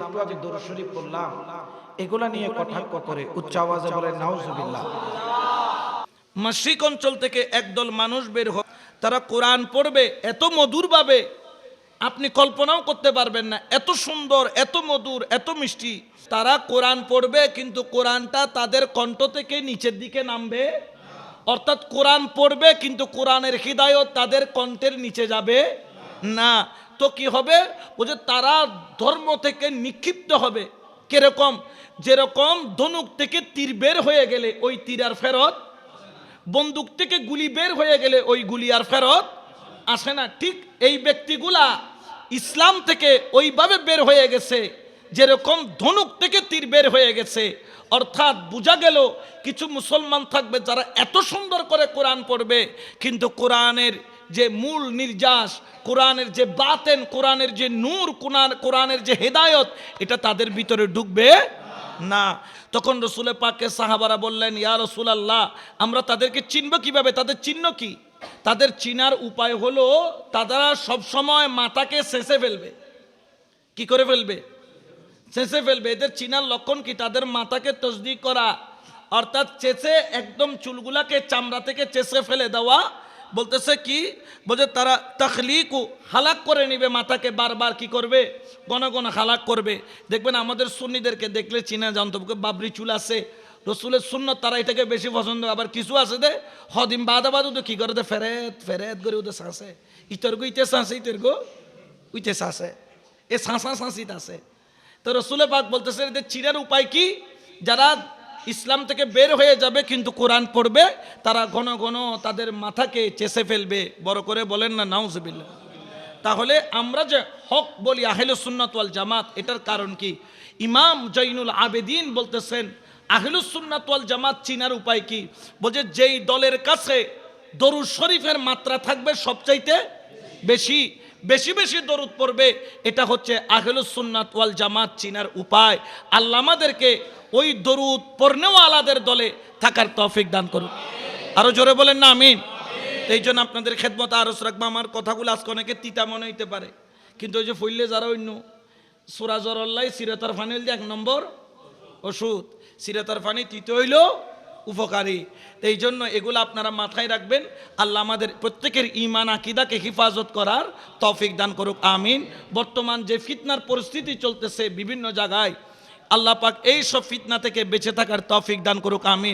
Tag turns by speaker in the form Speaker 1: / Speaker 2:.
Speaker 1: একটু আগে দরুদ পড়লাম এগুলা নিয়ে কটাক্ষ করে উচ্চ আওয়াজে বলে নাউজুবিল্লাহ
Speaker 2: মাসিক অঞ্চল থেকে একদল মানুষ বের হয় তারা কোরআন পড়বে এত মধুরভাবে আপনি কল্পনাও করতে পারবেন না। এত সুন্দর এত মধুর এত মিষ্টি। তারা কোরআন পড়বে কিন্তু কোরআনটা তাদের কণ্ঠ থেকে নিচের দিকে নামবে। অর্থাৎ কোরআন পড়বে কিন্তু কোরআনের হৃদায়ত তাদের কণ্ঠের নিচে যাবে না। তো কি হবে? ও যে তারা ধর্ম থেকে নিক্ষিপ্ত হবে। কীরকম? যেরকম ধনুক থেকে তীর বের হয়ে গেলে ওই তীর আর ফেরত বন্দুক থেকে গুলি বের হয়ে গেলে ওই গুলি আর ফেরত আসে না। ঠিক এই ব্যক্তিগুলা ইসলাম থেকে ওইভাবে বের হয়ে গেছে, যেরকম ধনুক থেকে তীর বের হয়ে গেছে। অর্থাৎ বোঝা গেল, কিছু মুসলমান থাকবে যারা এত সুন্দর করে কোরআন পড়বে, কিন্তু কোরআনের যে মূল নির্যাস, কোরআনের যে বাতেন, কোরআনের যে নূর, কোরআন, কোরআনের যে হেদায়ত, এটা তাদের ভিতরে ঢুকবে না। তখন রসুলে পাকে সাহাবারা বললেন, ইয়া রসুল আল্লাহ আমরা তাদেরকে চিনব কীভাবে? তাদের চিহ্ন কি? তাদের চিনার উপায় হলো, তারা সবসময় মাথাকে শেষে ফেলবে। কি করে ফেলবে? চেঁচে ফেলবে। এদের চিনার লক্ষণ কি? তাদের মাথাকে তসদিক করা, অর্থাৎ চেঁচে একদম চুলগুলাকে চামড়া থেকে চেঁচে ফেলে দেওয়া বলতেছে কি? বলছে, তারা তখলিকু হালাক করে নিবে, মাথাকে বারবার কি করবে? গণ গণ হালাক করবে। দেখবেন আমাদের সুন্নিদেরকে দেখলে চিনা জানতো বাবরি চুল আছে, রসুলের সুন্নত তারা এটাকে বেশি পছন্দ আবার কিছু আছে দে, হদিম বাদা বাদ তো কি করে দে? ফেরেত ফেরেত করে ওদের শাঁসে ইতর্গো ইতে শাঁসে ইতর্গো উইতে শাঁসে এ শাঁসা শাঁসিত আছে। তো রসুলে পাক বলতেছে, এদের চিনার উপায় কি? যারা ইসলাম থেকে বের হয়ে যাবে, কিন্তু কোরআন পড়বে, তারা ঘন ঘন তাদের মাথাকে চেষে ফেলবে। বড় করে বলেন না নাউজবিল্লা তাহলে আমরা যে হক বলি, আহেল সুন্নাতওয়াল জামাত, এটার কারণ কি? ইমাম জৈনুল আবেদিন বলতেছেন আহলুস সুন্নাতওয়াল জামাত চিনার উপায় কি? বলছে, যেই দলের কাছে দরুদ শরীফের মাত্রা থাকবে সবচাইতে বেশি বেশি বেশি দরুদ পড়বে, এটা হচ্ছে আহলুস সুন্নাত ওয়াল জামাত চিনার উপায়। আল্লাহ আমাদেরকে ওই দরুদ পড়নেওয়ালাদের দলে থাকার তৌফিক দান করুন। আরও জোরে বলেন না, আমিন। এই জন্য আপনাদের খেদমত আরস রাখব। আমার কথাগুলো আজকে অনেকে তিতা মনে হইতে পারে। কিন্তু ওই যে ফুললে যারা অন্য সুরাজর আল্লাহ, সিরতার ফানিল দিয়ে এক নম্বর ওষুধ। সিরাতার ফানি তিতে হইল উপকারী। এই জন্য এগুলো আপনারা মাথায় রাখবেন। আল্লাহ আমাদের প্রত্যেকের ইমান আকিদাকে হিফাজত করার তফিক দান করুক। আমিন। বর্তমান যে ফিতনার পরিস্থিতি চলতেছে বিভিন্ন জায়গায় আল্লাহ পাক এই সব ফিতনা থেকে বেঁচে থাকার তফিক দান করুক আমিন।